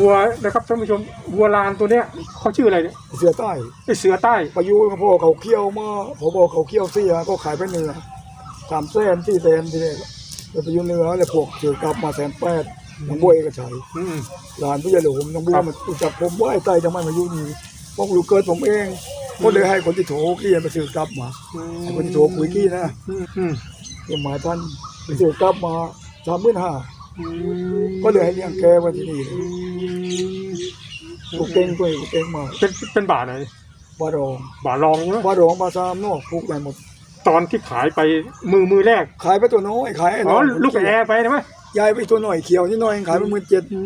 วัวนะครับท่านผู้ชมวัวลานตัวเนี้ยเขาชื่ออะไรเนี่ยเสือใต้ไอเสือใต้ประยุกับพ่อเขาเคี่ยวมาผมบอกเขาเคี่ยวเสียก็ขายไปเนื้อสามแสนสี่แสนทีเดียวแล้วประยุเนื้อแล้วพวกถือกลับมาแสนแปดน้องบัวเอกชัยอืมหลานผู้ใหญ่หลวงน้องบัวมันรู้จักผมว่าไอ้ใต้ทำไมมาอยู่นี่เพราะลูกเกิดผมเองก็เลยให้คนที่โถกี้ไปซื้อกลับมาให้คนที่โถคุยกี้นะอืมอืมเดี๋ยวหมายท่านไปซื้อกลับมาสามหมื่นห้าอืมก็เลยให้เลี้ยงแกไว้ที่นี่เลย กูเก่งตัวเองกูเก่งมากเป็นเป็นบาทไหนบารองบาทรองใช่ไหมบารองบาซามนอกพูกได้หมด ตอนที่ขายไปมือมือแรก ขายไปตัวน้อยขายไอ้อ๋น้ออยลูกแอร์ไปใช่ไหมยายไปตัวหน่อยเขียวนี่หน่อยขายไปหมื่นเจ็ดอื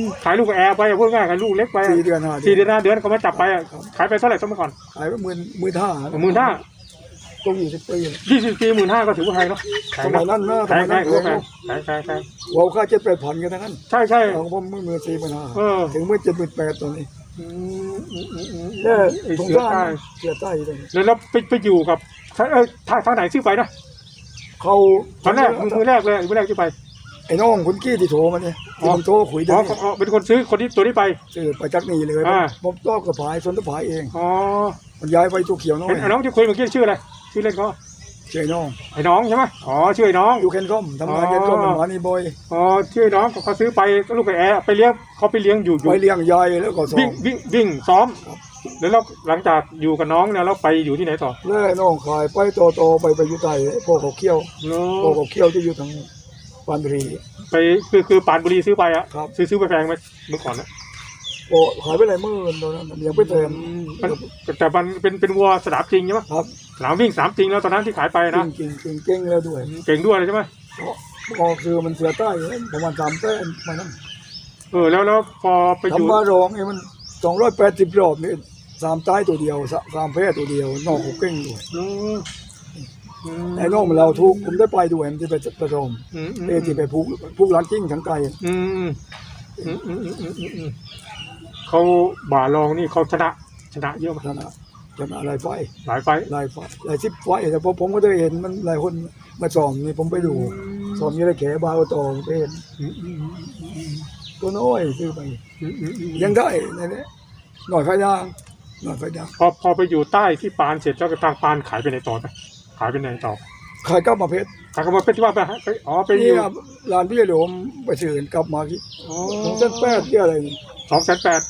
มขายลูกแอร์ไปพูดง่ายๆขายลูกเล็กไปสี่เดือนห้าสี่เดืเดือนอนห้าเดือนเขามาจับไปอะขายไปเท่าไหร่สมัยก่อนขายไปหมื่นหมื่นห้าหมื่นห้า ต้องยี่สิบปีเลยยี่สิบปีหมื่นห้าก็ถือว่าแพงเนาะแพสงมัยเนาะนั้นนะสแพงมัยแพนั้นงแพแพงแพงแพงหัวค่าเจ็ดแปดพันกันทั้งนั้น ใช่ใช่ของผมมื่นหมื่นสี่หมื่นห้าเออถึงหมื่นเจ็ดหมื่นแปดตัวนี้อืมอืมอืมอืมเนี่ยไอ้สงเสือสารใต้เสือใต้เลยแล้วเราไปไปอยู่กับเออทางทางไหนซื้อไปนะเขาตอนแรกมือมือแรกเลยมือแรกที่ไปไอ้น้องคนกี้ที่โทรมาเนี่ยที่ผมโทรคุยอ๋เดี๋ยอวนี้อ๋อเป็นคนซื้อคนที่ตัวนี้ไปซื้อไปจากนี่เลยอ่าผมต้องกระพายสนตะพายเองอ๋อมันย้ายไปตัวเขียวน้อยเห็นไอ้น้องที่คุยเมื่อกี้ชื่ออะไร ชื่อเล่นเขาเจน้องไอ้น้องใช่ไหมอ๋อชื่อไอ้น้อง อยู่แคนคอมทำงานอ๋อแคนคอมเป็นหมานี่บอยอ๋อชื่อไอ้น้องเขาซื้อไปก็ลูกไปแอร์ไปเลี้ยงเขาไปเลี้ยงอยู่อยู่ไปเลี้ยงยายแล้วก็สอวิ่งงวิ่งวิ่งซ้อมครับแล้วเราหลังจากอยู่กับน้องเนี่ยเราไปอยู่ที่ไหนต่อแล้วไอ้น้องขายไปโตโตๆไปไปอยู่ใต้พวกเขาเขี้ยวเนอะพวกเขาเขี้ยวที่อยู่ทางปานบุรี ไปคือคือปรานบุรีซื้อไปอะครับ ซื้อซื้อไปแพงไหมเมื่อก่อนนะโอ้ขายไปหลายหมื่นตอนนั้นยังไปเต็ม มันแต่มันเป็นเป็นวัวสนามจริงใช่ไหมครับ สนามวิ่งสนามจริงแล้วตอนนั้นที่ขายไปนะจริงจริงๆเก่งแล้วด้วยเก่งด้วยเลยใช่ไหมก็คือมันเสือใต้ประมาณสามแต้มมานั่นเออแล้วแล้วพอไปอยู่ทำมารองไอ้มันสองร้อยแปดสิบรอบนี่สามใต้ตัวเดียวสสามแพร่ตัวเดียวนอกเขาเก่งด้วยอืมอืมไอ้น้องมันเราทุกผมได้ไปด้วยมันที่ไปประชมอืมอืมเอที่ไปพูกพูกร้านจิ้งทั้งไกลอืมอืมอืมอืมอืมอืมอืมเขาบ่าลองนี่เขาชนะชนะเยอะมากชนะ ชนะหลายไฟหลายไฟต์หลายไฟหลายสิบไฟแต่พอผมก็ได้เห็นมันหลายคนมาสอนนี่ผมไปดูสอนอยี่ไรแขบาวตองไปเห็นอืมอืมอืมอืมตัวน้อยซื้อไปอืมอืมอืมยังได้นั่นแหละหน่อยไฟยางหน่อยไฟยางพอพอไปอยู่ใต้ที่ปานเสร็จแล้วก็ทางปานขายไปในต่อไปขายไปในต่อขายกลับมาเพชรขายก็มาเป็นที่ว่าไปฮะไปอ๋อไปอนี่ยู่ครับร้านพี่หลวงไปซื้อกลับมาที่อ๋อสองเส้นแปดที่อะไรนี่สองแสนแปด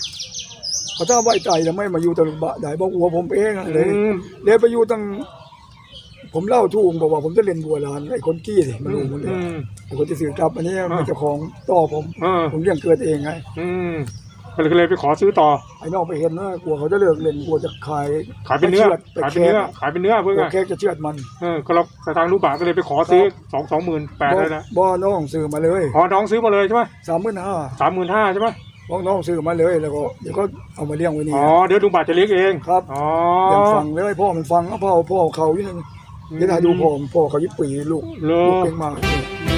เขาถ้าไว้ใจแล้วไม่มาอยู่ตะลุบะได้บอกหัวผมเองอะเลยอืม เลยไปอยู่ตั้งผมเล่าทูกบอกว่าผมจะเล่นบัวลานไอ้คนกี้สิมันรู้หมดเลยอืมไอ้คนที่ซื้อกลับอันนี้เป็นเจ้าของต่อผมเออผมเลี้ยงเกิดเองไงอืมก็เลยก็เลยไปขอซื้อต่อ ไอ้นอกไปเห็นว่ากลัวเขาจะเลิกเล่นกลัวจะขายขายเป็นเนื้อไปขายชืเป็นดเนื้อ ขายเป็นเนื้อไปเพื่อนกลัวไงแค่จะเชือดมัน เออก็เราทางลูกบาศก์ก็เลยไปขอซื้อสองสองหมื่นแปดบ่เลยนะบ่น้องซื้อมาเลยอ๋อน้องซื้อมาเลยใช่ไหมสามหมื่นห้าสามหมื่นห้าใช่ไหม บอกน้องซื้อมาเลยแล้วก็เดี๋ยวก็เอามาเลี้ยงไว้นี่อ๋อเดี๋ยวลุงบาศก์จะเลี้ยงเองครับอ๋อเลี้ยงฟังเลยพ่อมันฟังพ่อพ่อเขาอยู่นั่นเดี๋ยวให้ดูพ่อพ่อเขายิบปีลูกเลลูกยเก่งมากเลยอื